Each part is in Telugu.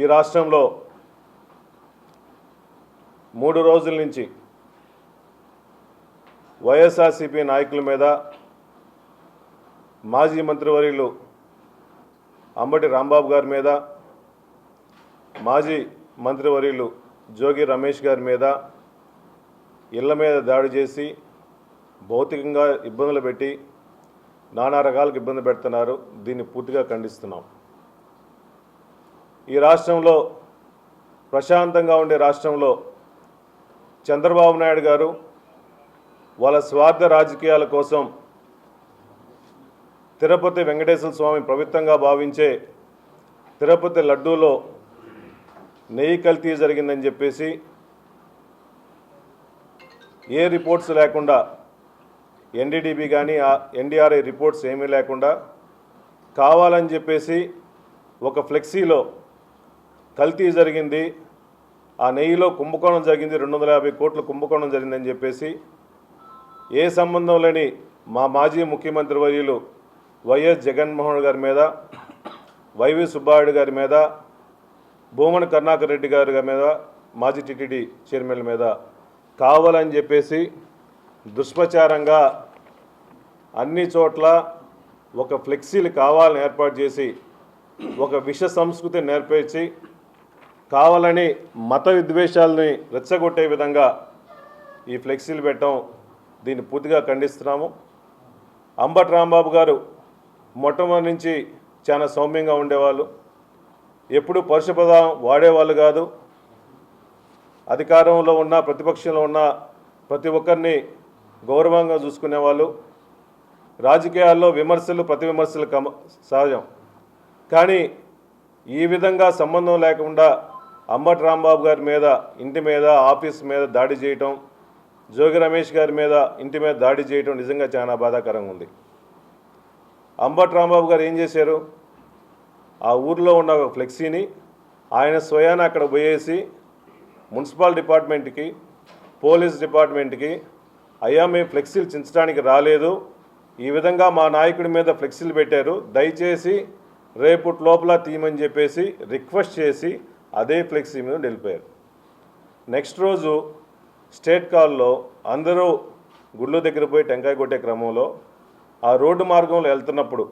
ఈ రాష్ట్రంలో మూడు రోజుల నుంచి వైఎస్ఆర్సీపీ నాయకుల మీద మాజీ మంత్రివర్యులు అంబటి రాంబాబు గారి మీద మాజీ మంత్రివర్యులు జోగి రమేష్ గారి మీద ఇళ్ళ మీద దాడి చేసి భౌతికంగా ఇబ్బందులు పెట్టి నానా రకాలకు ఇబ్బంది పెడుతున్నారు. దీన్ని పూర్తిగా ఖండిస్తున్నాం. ఈ రాష్ట్రంలో ప్రశాంతంగా ఉండే రాష్ట్రంలో చంద్రబాబు నాయుడు గారు వాళ్ళ స్వార్థ రాజకీయాల కోసం తిరుపతి వెంకటేశ్వర స్వామి పవిత్రంగా భావించే తిరుపతి లడ్డూలో నెయ్యి కల్తీ జరిగిందని చెప్పేసి ఏ రిపోర్ట్స్ లేకుండా ఎన్డీడీబీ కానీ ఎన్డీఆర్ఐ రిపోర్ట్స్ ఏమీ లేకుండా కావాలని చెప్పేసి ఒక ఫ్లెక్సీలో కల్తీ జరిగింది. ఆ నెయ్యిలో కుంభకోణం జరిగింది. రెండు వందల యాభై కోట్ల కుంభకోణం జరిగిందని చెప్పేసి ఏ సంబంధం లేని మా మాజీ ముఖ్యమంత్రి వర్యులు వైఎస్ జగన్మోహన్ గారి మీద వైవి సుబ్బారెడ్డి గారి మీద భూమన కరుణాకర్ రెడ్డి గారి మీద మాజీ టిటిడి చైర్మన్ మీద కావాలని చెప్పేసి దుష్ప్రచారంగా అన్ని చోట్ల ఒక ఫ్లెక్సీలు కావాలని ఏర్పాటు చేసి ఒక విష సంస్కృతి నేర్పించి కావాలని మత విద్వేషాలని రెచ్చగొట్టే విధంగా ఈ ఫ్లెక్సీలు పెట్టడం దీన్ని పూర్తిగా ఖండిస్తున్నాము. అంబట్ రాంబాబు గారు మొట్టమొదటి నుంచి చాలా సౌమ్యంగా ఉండేవాళ్ళు. ఎప్పుడు పరుషపదం వాడేవాళ్ళు కాదు. అధికారంలో ఉన్న ప్రతిపక్షంలో ఉన్న ప్రతి ఒక్కరిని గౌరవంగా చూసుకునేవాళ్ళు. రాజకీయాల్లో విమర్శలు ప్రతి విమర్శలు కమ సహజం. కానీ ఈ విధంగా సంబంధం లేకుండా అంబటి రాంబాబు గారి మీద ఇంటి మీద ఆఫీస్ మీద దాడి చేయటం జోగి రమేష్ గారి మీద ఇంటి మీద దాడి చేయటం నిజంగా చాలా బాధాకరంగా ఉంది. అంబటి రాంబాబు గారు ఏం చేశారు? ఆ ఊర్లో ఉన్న ఒక ఫ్లెక్సీని ఆయన స్వయాన అక్కడ పోయేసి మున్సిపల్ డిపార్ట్మెంట్కి పోలీస్ డిపార్ట్మెంట్కి అయ్యా మేము ఫ్లెక్సీలు చించడానికి రాలేదు. ఈ విధంగా మా నాయకుడి మీద ఫ్లెక్సీలు పెట్టారు. దయచేసి రేపు లోపల తీయమని చెప్పేసి రిక్వెస్ట్ చేసి అదే ఫ్లెక్సీ మీద వెళ్ళిపోయారు నెక్స్ట్ రోజు స్టేట్ కాల్లో అందరూ గుళ్ళు దగ్గర పోయి టెంకాయ కొట్టే క్రమంలో ఆ రోడ్డు మార్గంలో వెళ్తున్నప్పుడు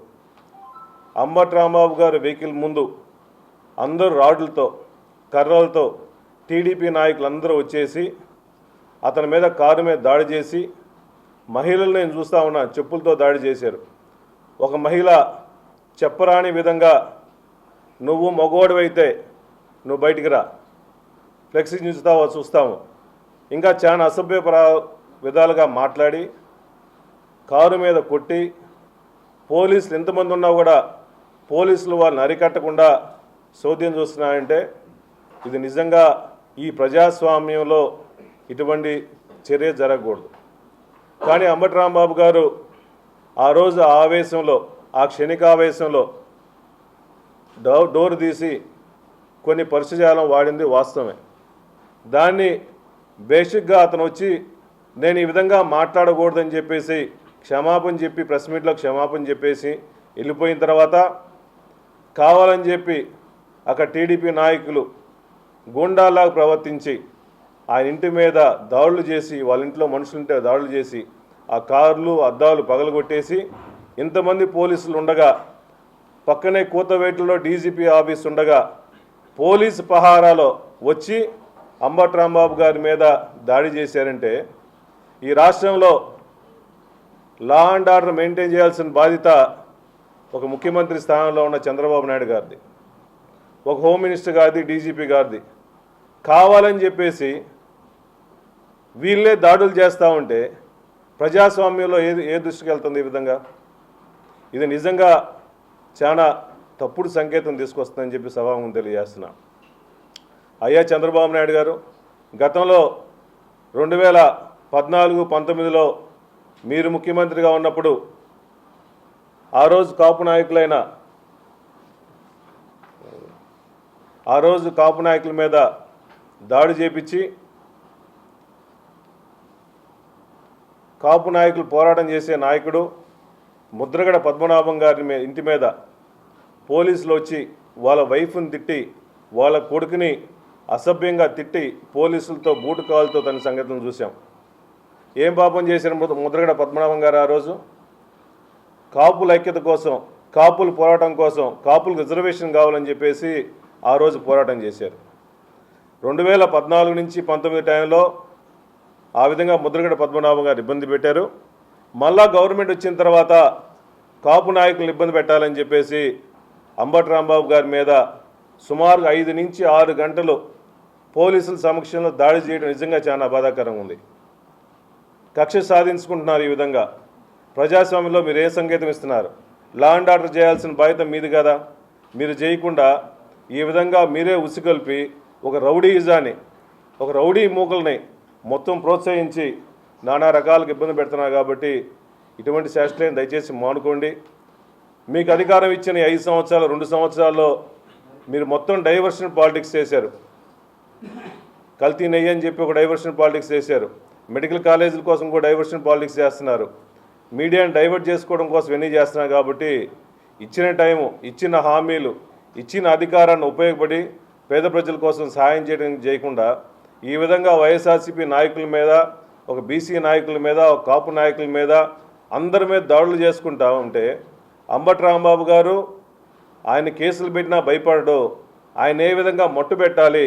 అంబట్ రాంబాబు గారు వెహికల్ ముందు అందరూ రాడ్లతో కర్రలతో టీడీపీ నాయకులందరూ వచ్చేసి అతని మీద కారు మీద దాడి చేసి మహిళలు నేను చూస్తూ ఉన్నా చెప్పులతో దాడి చేశారు. ఒక మహిళ చెప్పరాని విధంగా నువ్వు మగోడివైతే నువ్వు బయటికి రా. ఫ్లెక్సీ చూస్తావో చూస్తాము. ఇంకా చాలా అసభ్యపర విధాలుగా మాట్లాడి కారు మీద కొట్టి పోలీసులు ఎంతమంది ఉన్నా కూడా పోలీసులు వాళ్ళని అరికట్టకుండా చోద్యం చూస్తున్నాయంటే ఇది నిజంగా ఈ ప్రజాస్వామ్యంలో ఇటువంటి చర్య జరగకూడదు. కానీ అంబటి రాంబాబు గారు ఆ రోజు ఆవేశంలో ఆ క్షణికావేశంలో డోర్ తీసి కొన్ని పరిశుజాలం వాడింది వాస్తవమే. దాన్ని బేసిక్గా అతను వచ్చి నేను ఈ విధంగా మాట్లాడకూడదని చెప్పేసి క్షమాపణ చెప్పి ప్రెస్ మీట్లో క్షమాపణ చెప్పేసి వెళ్ళిపోయిన తర్వాత కావాలని చెప్పి అక్కడ టీడీపీ నాయకులు గూండాలాగా ప్రవర్తించి ఆయన ఇంటి మీద దాడులు చేసి వాళ్ళ ఇంట్లో మనుషులుంటే దాడులు చేసి ఆ కార్లు అద్దాలు పగలగొట్టేసి ఇంతమంది పోలీసులు ఉండగా పక్కనే కూతవేటలో డీజీపీ ఆఫీస్ ఉండగా పోలీసు పహారాలో వచ్చి అంబటి రాంబాబు గారి మీద దాడి చేశారంటే ఈ రాష్ట్రంలో లా అండ్ ఆర్డర్ మెయింటైన్ చేయాల్సిన బాధ్యత ఒక ముఖ్యమంత్రి స్థానంలో ఉన్న చంద్రబాబు నాయుడు గారిది ఒక హోమ్ మినిస్టర్ గారిది డీజీపీ గారిది. కావాలని చెప్పేసి వీళ్ళే దాడులు చేస్తూ ఉంటే ప్రజాస్వామ్యంలో ఏది ఏ దృష్టికి వెళ్తుంది ఈ విధంగా? ఇది నిజంగా చాలా తప్పుడు సంకేతం తీసుకొస్తుందని చెప్పి సభాముఖం తెలియజేస్తున్నా. అయ్యా చంద్రబాబు నాయుడు గారు గతంలో రెండు వేల పద్నాలుగు పంతొమ్మిదిలో మీరు ముఖ్యమంత్రిగా ఉన్నప్పుడు ఆ రోజు కాపు నాయకులైన ఆ రోజు కాపు నాయకుల మీద దాడి చేపించి కాపు నాయకులు పోరాటం చేసే నాయకుడు ముద్రగడ పద్మనాభం గారి ఇంటి మీద పోలీసులు వచ్చి వాళ్ళ వైఫ్ని తిట్టి వాళ్ళ కొడుకుని అసభ్యంగా తిట్టి పోలీసులతో బూటు కాలుతో తన సంగతులను చూసాం ఏం పాపం చేసిన ముద్రగడ పద్మనాభం గారు ఆ రోజు? కాపుల ఐక్యత కోసం కాపులు పోరాటం కోసం కాపులకు రిజర్వేషన్ కావాలని చెప్పేసి ఆ రోజు పోరాటం చేశారు. రెండు వేల పద్నాలుగు నుంచి పంతొమ్మిది టైంలో ఆ విధంగా ముద్రగడ పద్మనాభం గారు ఇబ్బంది పెట్టారు. మళ్ళా గవర్నమెంట్ వచ్చిన తర్వాత కాపు నాయకులను ఇబ్బంది పెట్టాలని చెప్పేసి అంబటి రాంబాబు గారి మీద సుమారు ఐదు నుంచి ఆరు గంటలు పోలీసుల సమక్షంలో దాడి చేయడం నిజంగా చాలా బాధాకరంగా ఉంది. కక్ష సాధించుకుంటున్నారు ఈ విధంగా. ప్రజాస్వామ్యంలో మీరు ఏ సంకేతం ఇస్తున్నారు? లా అండ్ ఆర్డర్ చేయాల్సిన బాధ్యత మీది కదా? మీరు చేయకుండా ఈ విధంగా మీరే ఉసిగొల్పి ఒక రౌడీయిజాన్ని ఒక రౌడీ మూకల్ని మొత్తం ప్రోత్సహించి నానా రకాలకు ఇబ్బంది పెడుతున్నారు కాబట్టి ఇటువంటి శాస్త్రాన్ని దయచేసి మానుకోండి. మీకు అధికారం ఇచ్చిన ఐదు సంవత్సరాలు రెండు సంవత్సరాల్లో మీరు మొత్తం డైవర్షన్ పాలిటిక్స్ చేశారు. కల్తీ నెయ్యి అని చెప్పి ఒక డైవర్షన్ పాలిటిక్స్ చేశారు. మెడికల్ కాలేజీల కోసం కూడా డైవర్షన్ పాలిటిక్స్ చేస్తున్నారు. మీడియాని డైవర్ట్ చేసుకోవడం కోసం ఎన్ని చేస్తున్నారు కాబట్టి ఇచ్చిన టైము ఇచ్చిన హామీలు ఇచ్చిన అధికారాన్ని ఉపయోగపడి పేద ప్రజల కోసం సహాయం చేయడం చేయకుండా ఈ విధంగా వైఎస్ఆర్సీపీ నాయకుల మీద ఒక బీసీ నాయకుల మీద ఒక కాపు నాయకుల మీద అందరి మీద దాడులు చేసుకుంటా ఉంటే అంబటి రాంబాబు గారు ఆయన కేసులు పెట్టినా భయపడడు. ఆయన ఏ విధంగా మట్టు పెట్టాలి?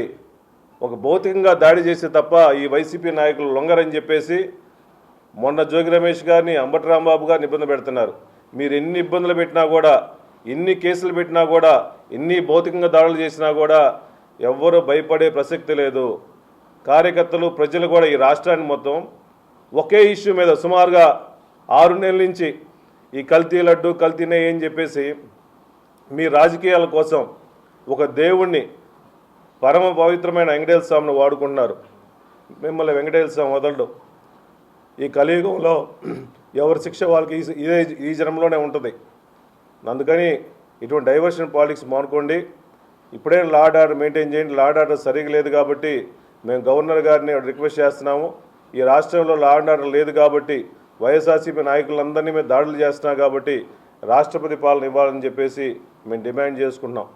ఒక భౌతికంగా దాడి చేసి తప్ప ఈ వైసీపీ నాయకులు లొంగరని చెప్పేసి మొన్న జోగి రమేష్ గారిని అంబటి రాంబాబు గారిని ఇబ్బంది పెడుతున్నారు. మీరు ఎన్ని ఇబ్బందులు పెట్టినా కూడా ఎన్ని కేసులు పెట్టినా కూడా ఎన్ని భౌతికంగా దాడులు చేసినా కూడా ఎవ్వరూ భయపడే ప్రసక్తి లేదు. కార్యకర్తలు ప్రజలు కూడా ఈ రాష్ట్రాన్ని మొత్తం ఒకే ఇష్యూ మీద సుమారుగా ఆరు నెలల నుంచి ఈ కల్తీ లడ్డు కల్తీనే ఏం అని చెప్పేసి మీ రాజకీయాల కోసం ఒక దేవుణ్ణి పరమ పవిత్రమైన వెంకటేశ్వర స్వామిని వాడుకుంటున్నారు. మిమ్మల్ని వెంకటేశ్వర స్వామి వదలడు. ఈ కలియుగంలో ఎవరి శిక్ష వాళ్ళకి ఇదే ఈ జనంలోనే ఉంటుంది. అందుకని ఇటువంటి డైవర్షన్ పాలిటిక్స్ మానుకోండి. ఇప్పుడే లార్డ్ ఆర్డర్ మెయింటైన్ చేయండి. లార్డ్ ఆర్డర్ సరిగా లేదు కాబట్టి మేము గవర్నర్ గారిని రిక్వెస్ట్ చేస్తున్నాము. ఈ రాష్ట్రంలో లార్డ్ ఆర్డర్ లేదు కాబట్టి వైఎస్ఆర్సీపీ నాయకులందరినీ మేము దాడులు చేస్తున్నాం కాబట్టి రాష్ట్రపతి పాలన ఇవ్వాలని చెప్పేసి మేము డిమాండ్ చేసుకుంటున్నాం.